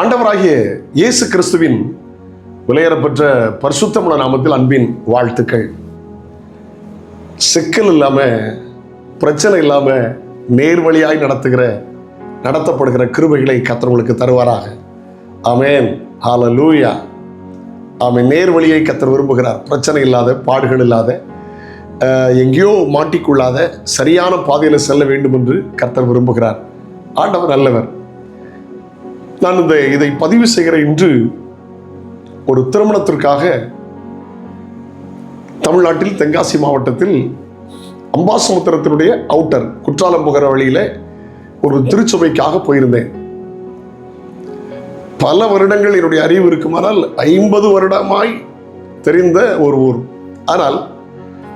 ஆண்டவராகிய இயேசு கிறிஸ்துவின் விலையேறப்பெற்ற பரிசுத்தமுள்ள நாமத்தில் அன்பின் வாழ்த்துக்கள். சிக்கல் இல்லாமல் பிரச்சனை இல்லாமல் நேர்வழியாய் நடத்துகிற நடத்தப்படுகிற கிருபைகளை கத்தவங்களுக்கு உங்களுக்கு தருவாராக. ஹால லூயா ஆமென். நேர்வழியை கத்தர் விரும்புகிறார். பிரச்சனை இல்லாத பாடுகள் இல்லாத எங்கேயோ மாட்டிக்கொள்ளாத சரியான பாதையில் செல்ல வேண்டும் என்று கர்த்தர் விரும்புகிறார். ஆண்டவர் நல்லவர். நான் இந்த இதை பதிவு செய்கிற இன்று ஒரு திருமணத்திற்காக தமிழ்நாட்டில் தென்காசி மாவட்டத்தில் அம்பாசமுத்திரத்தினுடைய அவுட்டர் குற்றாலம் புகிற வழியில் ஒரு திருச்சபைக்காக போயிருந்தேன். பல வருடங்கள் என்னுடைய அறிவு இருக்குமானால் ஐம்பது வருடமாய் தெரிந்த ஒரு ஊர். ஆனால்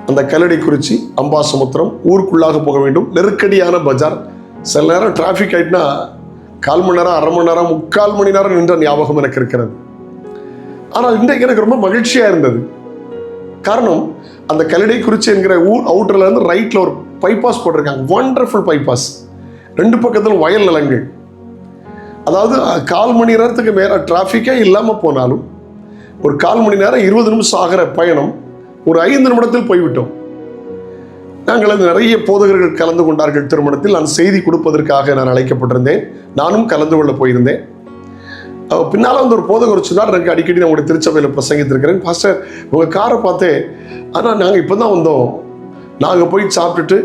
அந்த கல்லடைக்குறிச்சி அம்பாசமுத்திரம் ஊருக்குள்ளாக போக வேண்டும். நெருக்கடியான பஜார். சில நேரம் டிராஃபிக் ஆயிட்டுனா கால் மணி நேரம் அரை மணி நேரம் முக்கால் மணி நேரம் நின்ற ஞாபகம் எனக்கு இருக்கிறது. ஆனால் இன்றைக்கு எனக்கு ரொம்ப மகிழ்ச்சியாக இருந்தது. காரணம் அந்த கல்லடைக்குறிச்சி என்கிற ஊர் அவுட்டர்லேருந்து இருந்து ஒரு பைபாஸ் போட்டிருக்காங்க. வண்டர்ஃபுல் பைபாஸ் ரெண்டு பக்கத்தில் வயல் நிலங்கள். அதாவது கால் மணி நேரத்துக்கு மேலே டிராஃபிக்கே இல்லாமல் போனாலும் ஒரு கால் மணி நேரம் இருபது நிமிஷம் ஆகிற பயணம் ஒரு ஐந்து நிமிடத்தில் போய்விட்டோம். நாங்கள் அது நிறைய போதகர்கள் கலந்து கொண்டார்கள் திருமணத்தில். நான் செய்தி கொடுப்பதற்காக நான் அழைக்கப்பட்டிருந்தேன். நானும் கலந்து கொள்ள போயிருந்தேன். பின்னால் வந்து ஒரு போதகர் சொன்னார் எனக்கு அடிக்கடி நான் உங்களுடைய திருச்சபையில் பிரசங்கித்திருக்கிறேன். பாஸ்டர் உங்கள் காரை பார்த்தே ஆனால் நாங்கள் இப்போ தான் வந்தோம். நாங்கள் போய் சாப்பிட்டுட்டு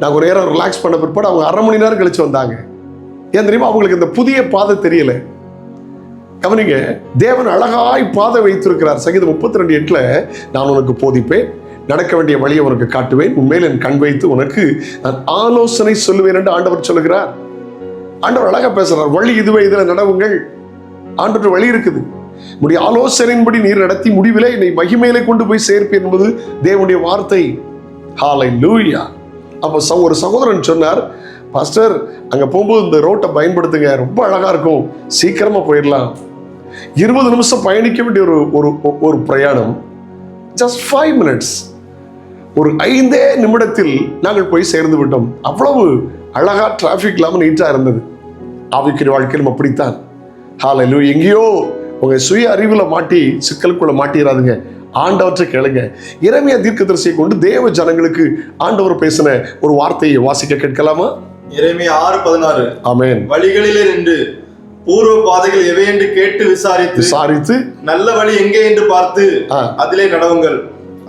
நாங்கள் ஒரு நேரம் ரிலாக்ஸ் பண்ண பிற்பாடு அவங்க அரை மணி நேரம் கழிச்சு வந்தாங்க. ஏன் தெரியுமா? அவங்களுக்கு இந்த புதிய பாதை தெரியல. கவனிங்க தேவன் அழகாய் பாதை வைத்திருக்கிறார். சங்கீதம் முப்பத்தி ரெண்டு எட்டில் நான் உனக்கு போதிப்பேன் நடக்க வேண்டிய வழியை உனக்கு காட்டுவேன். உண்மையில் என் கண் வைத்து உனக்கு நான் ஆலோசனை சொல்லுவேன் என்று ஆண்டவர் சொல்லுகிறார். ஆண்டவர் அழகா பேசுறார். வழி இதுவே இதில் நடவுங்கள். ஆண்டவர் வழி இருக்குது. உடைய ஆலோசனையின்படி நீர் நடத்தி முடிவிலே என்னை மகிமையிலே கொண்டு போய் சேர்ப்பேன் என்பது தேவனுடைய வார்த்தை. ஹாலை லூயா அப்போ ச- ஒரு சகோதரன் சொன்னார் பாஸ்டர் அங்கே போகும்போது இந்த ரோட்டை பயன்படுத்துங்க. ரொம்ப அழகாக இருக்கும். சீக்கிரமாக போயிடலாம். இருபது நிமிஷம் பயணிக்க வேண்டிய ஒரு ஒரு ஒரு பிரயாணம். ஜஸ்ட் ஃபைவ் மினிட்ஸ் ஒரு ஐந்தே நிமிடத்தில் நாங்கள் போய் சேர்ந்து விட்டோம். அவ்வளவு அழகா டிராஃபிக் இல்லாமல் நீட்டா இருந்தது. ஆவிக்கிற வாழ்க்கையிலும் அப்படித்தான். ஹாலையிலு எங்கேயோ உங்க சுய அறிவுல மாட்டி சிக்கலுக்குள்ள மாட்டிடாதுங்க ஆண்டவற்றை கேளுங்க. இறைமைய தீர்க்கதரிசியை கொண்டு தேவ ஜனங்களுக்கு ஆண்டவர் பேசின ஒரு வார்த்தையை வாசிக்க கேட்கலாமா? இறைமையா ஆறு பதினாறு. ஆமென். வழிகளிலே நின்று பூர்வ பாதைகள் எவை என்று கேட்டு விசாரித்து விசாரித்து நல்ல வழி எங்கே என்று பார்த்து. அதிலே நடவுங்கள்.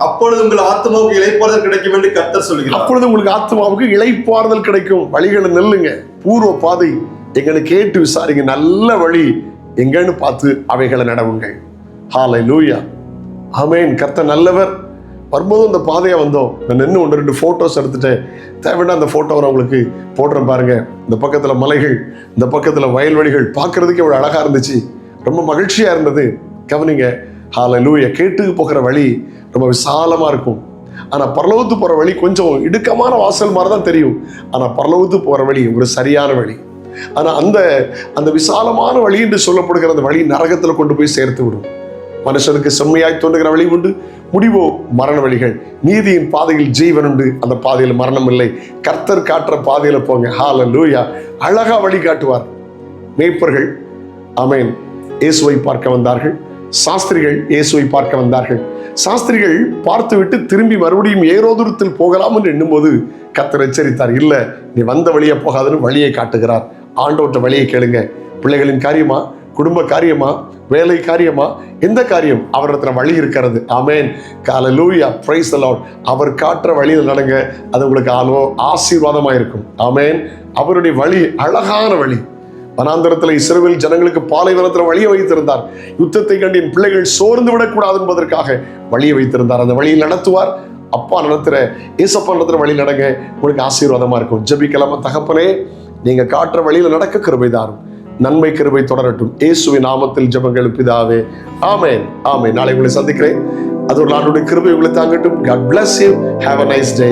அப்பொழுது உங்கள் ஆத்மாவுக்கு இளைப்பாறுதல் கிடைக்கும் என்று கத்தர் சொல்கிறார். அப்பொழுது உங்களுக்கு ஆத்மாவுக்கு இளைப்பாறுதல் கிடைக்கும். வழிகளை நெல்லுங்க. பூர்வ பாதை எங்கன்னு கேட்டு விசாரிங்க. நல்ல வழி எங்கன்னு பார்த்து அவைகளை நடவுங்கள். ஹாலை லூயா ஆமேன் கத்த நல்லவர். வரும்போது அந்த பாதையாக வந்தோம். நான் நின்று ஒன்று ரெண்டு ஃபோட்டோஸ் எடுத்துட்டேன் தேவைன்னா அந்த ஃபோட்டோவை நான் உங்களுக்கு போடுறேன் பாருங்க. இந்த பக்கத்தில் மலைகள் இந்த பக்கத்தில் வயல்வெளிகள் பார்க்குறதுக்கு இவ்வளோ அழகாக இருந்துச்சு. ரொம்ப மகிழ்ச்சியாக இருந்தது. கவனிங்க ஹாலலூய லூயா கேட்டு போகிற வழி ரொம்ப விசாலமாக இருக்கும். ஆனால் பரலோகத்து போகிற வழி கொஞ்சம் இடுக்கமான வாசல் மாதிரி தான் தெரியும். ஆனால் பரலோகத்து போகிற வழி ஒரு சரியான வழி. ஆனால் அந்த அந்த விசாலமான வழி என்று சொல்லப்படுகிற அந்த வழி நரகத்தில் கொண்டு போய் சேர்த்து விடும். மனுஷனுக்கு செம்மையாய் தோன்றுகிற வழி உண்டு. முடிவோ மரண வழிகள். நீதியின் பாதையில் ஜீவன் உண்டு. அந்த பாதையில் மரணம் இல்லை. கர்த்தர் காட்டுற பாதையில் போங்க. ஹால லூயா அழகா வழி காட்டுவார். மேய்ப்பர்கள் அமேன் இயேசுவை பார்க்க வந்தார்கள். சாஸ்திரிகள் இயேசுவை பார்க்க வந்தார்கள். சாஸ்திரிகள் பார்த்துவிட்டு திரும்பி மறுபடியும் ஏரோதுரத்தில் போகலாம் என்று எண்ணும்போது கத்தர் எச்சரித்தார் இல்ல நீ வந்த வழியே போகாதுன்னு வழியை காட்டுகிறார். ஆண்டோட்ட வழியை கேளுங்க. பிள்ளைகளின் காரியமா? குடும்ப காரியமா? வேலை காரியமா? எந்த காரியம்? அவரிடத்துல வழி இருக்கிறது. ஆமேன். கால லூயா பிரைஸ் அலாட் அவர் காட்டுற வழியில் நடங்க. அது உங்களுக்கு ஆலோ ஆசீர்வாதமாக இருக்கும். ஆமென். அவருடைய வழி அழகான வழி. வனாந்தரத்தில் இஸ்ரவேல் ஜனங்களுக்கு பாலைவனத்தில் வழியை வைத்திருந்தார். யுத்தத்தை கண்டு என் பிள்ளைகள் சோர்ந்து விடக்கூடாது என்பதற்காக வழியை வைத்திருந்தார். அந்த வழியில் நடத்துவார். அப்பா நடத்துகிற ஏசப்பா நடத்துகிற வழி நடங்க. உங்களுக்கு ஆசீர்வாதமா இருக்கும். ஜெபிக்கலாமா தகப்பனே? நீங்கள் காட்டுற வழியில் நடக்க கிருபை தாரும். நன்மை கிருபை தொடரட்டும். இயேசுவின் நாமத்தில் ஜபங்கள் பிதாவே ஆமேன். ஆமேன். நாளை உங்களை சந்திக்கிறேன். அது ஒரு நாளுடைய கிருபை உங்களை தாங்கட்டும். God bless you have a nice day